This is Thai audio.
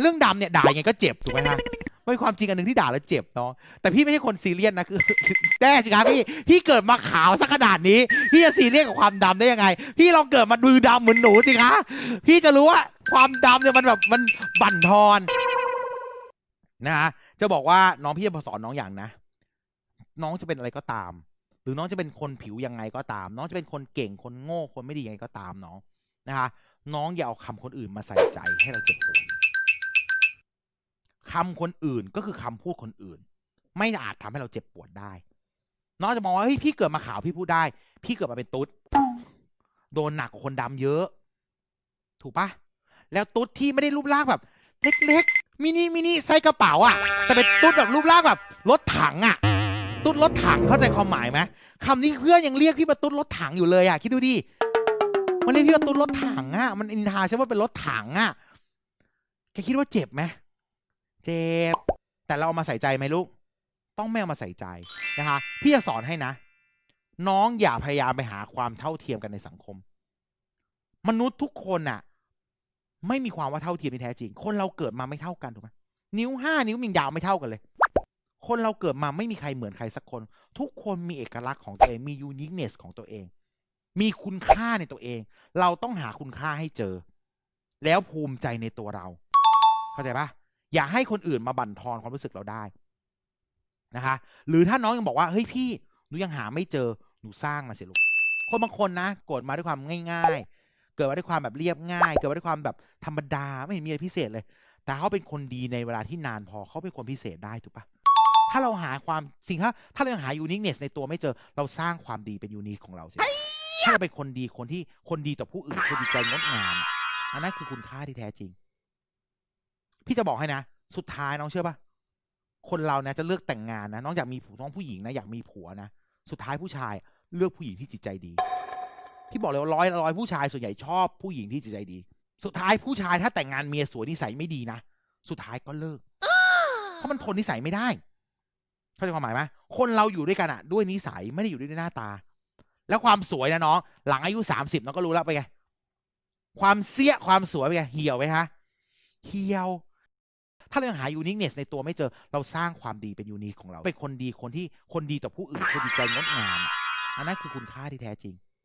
เรื่องดำเนี่ยด่ายังไงก็เจ็บถูกไหมฮะไม่ความจริงอันหนึ่งที่ด่าแล้วเจ็บเนาะแต่พี่ไม่ใช่คนซีเรียสนะคือแน่สิครับพี่พี่เกิดมาขาวสักขนาดนี้ พี่จะซีเรียสกับความดำได้ยังไง พี่ลองเกิดมามือดำเหมือนหนูสิคะพี่จะรู้ว่าความดำเนี่ยมันแบบมันบั่นทอนนะฮะจะบอกว่าน้องพี่จะสอนน้องอย่างนะ น้องจะเป็นอะไรก็ตาม หรือน้องจะเป็นคนผิวยังไงก็ตาม น้องจะเป็นคนเก่งคนโง่คนไม่ดียังไงก็ตามน้องนะคะน้องอย่าเอาคำคนอื่นมาใส่ใจให้เราเจ็บปวด คำคนอื่นก็คือคำพูดคนอื่น ไม่อาจทำให้เราเจ็บปวดได้น้องจะมองว่าเฮ้ยพี่เกิดมาขาวพี่พูดได้ พี่เกิดมาเป็นตุ๊ดโดนหนักกว่าคนดำเยอะ ถูกปะแล้วตุ๊ดที่ไม่ได้รูปร่างแบบเล็กๆมินิมินิใส่กระเป๋าอะแต่เป็นตุ๊ดแบบรูปร่างแบบรถถังอะตุ๊ดรถถังเข้าใจความหมายไหมคำนี้เพื่อนยังเรียกพี่ว่าตุ๊ดรถถังอยู่เลยอะคิดดูดิมันเรียกพี่ว่าตุ๊ดรถถังอะมันอินทาใช่ว่าเป็นรถถังอะแกคิดว่าเจ็บไหม เจ็บ แต่เราเอามาใส่ใจไหมลูก ต้องไม่เอามาใส่ใจนะคะ พี่จะสอนให้นะ น้องอย่าพยายามไปหาความเท่าเทียมกันในสังคม มนุษย์ทุกคนอะไม่มีความว่าเท่าเทียมที่แท้จริง คนเราเกิดมาไม่เท่ากันถูกไหมนิ้วห้านิ้วมิงยาวไม่เท่ากันเลย คนเราเกิดมาไม่มีใครเหมือนใครสักคน ทุกคนมีเอกลักษณ์ของตัวเอง มียูนิคเนสของตัวเอง มีคุณค่าในตัวเอง เราต้องหาคุณค่าให้เจอ แล้วภูมิใจในตัวเรา เข้าใจปะ อย่าให้คนอื่นมาบั่นทอนความรู้สึกเราได้นะคะ หรือถ้าน้องยังบอกว่าเฮ้ยพี่หนูยังหาไม่เจอหนูสร้างมาสิลูกคนบางคนนะเกิดมาด้วยความง่าย ๆ เกิดมาด้วยความแบบเรียบง่าย เกิดมาด้วยความแบบธรรมดาไม่เห็นมีอะไรพิเศษเลย แต่เขาเป็นคนดีในเวลาที่นานพอเขาเป็นคนพิเศษได้ถูกปะถ้าเราหาความสิ่งถ้าถ้าเรายังหายูนิคเนสในตัวไม่เจอเราสร้างความดีเป็นยูนิคของเราสิถ้าเราเป็นคนดีคนที่คนดีต่อผู้อื่นคนดีใจงดงามอันนั้นคือคุณค่าที่แท้จริง พี่จะบอกให้นะสุดท้ายน้องเชื่อปะคนเรานะจะเลือกแต่งงานนะน้องอยากมีผัวน้องผู้หญิงนะอยากมีผัวนะสุดท้ายผู้ชายเลือกผู้หญิงที่จิตใจดีที่บอกเลยว่าร้อยร้อยผู้ชายส่วนใหญ่ชอบผู้หญิงที่จิตใจดี สุดท้ายผู้ชายถ้าแต่งงานเมียสวยนิสัยไม่ดีนะสุดท้ายก็เลิกเพราะมันทนนิสัยไม่ได้เข้าใจความหมายไหมคนเราอยู่ด้วยกันอะด้วยนิสัยไม่ได้อยู่ด้วยหน้าตา แล้วความสวยนะน้องหลังอายุสามสิบน้องก็รู้แล้วไปนไงความเสี้ยความสวยไปนไงเหี่ยวไหมฮะเหี่ยว ถ้าเรายังหายูนิคเนสในตัวไม่เจอเราสร้างความดีเป็นยูนิคของเรา เป็นคนดีคนที่คนดีต่อผู้อื่นคนดีใจงดงามอันนั้นคือคุณค่าที่แท้จริง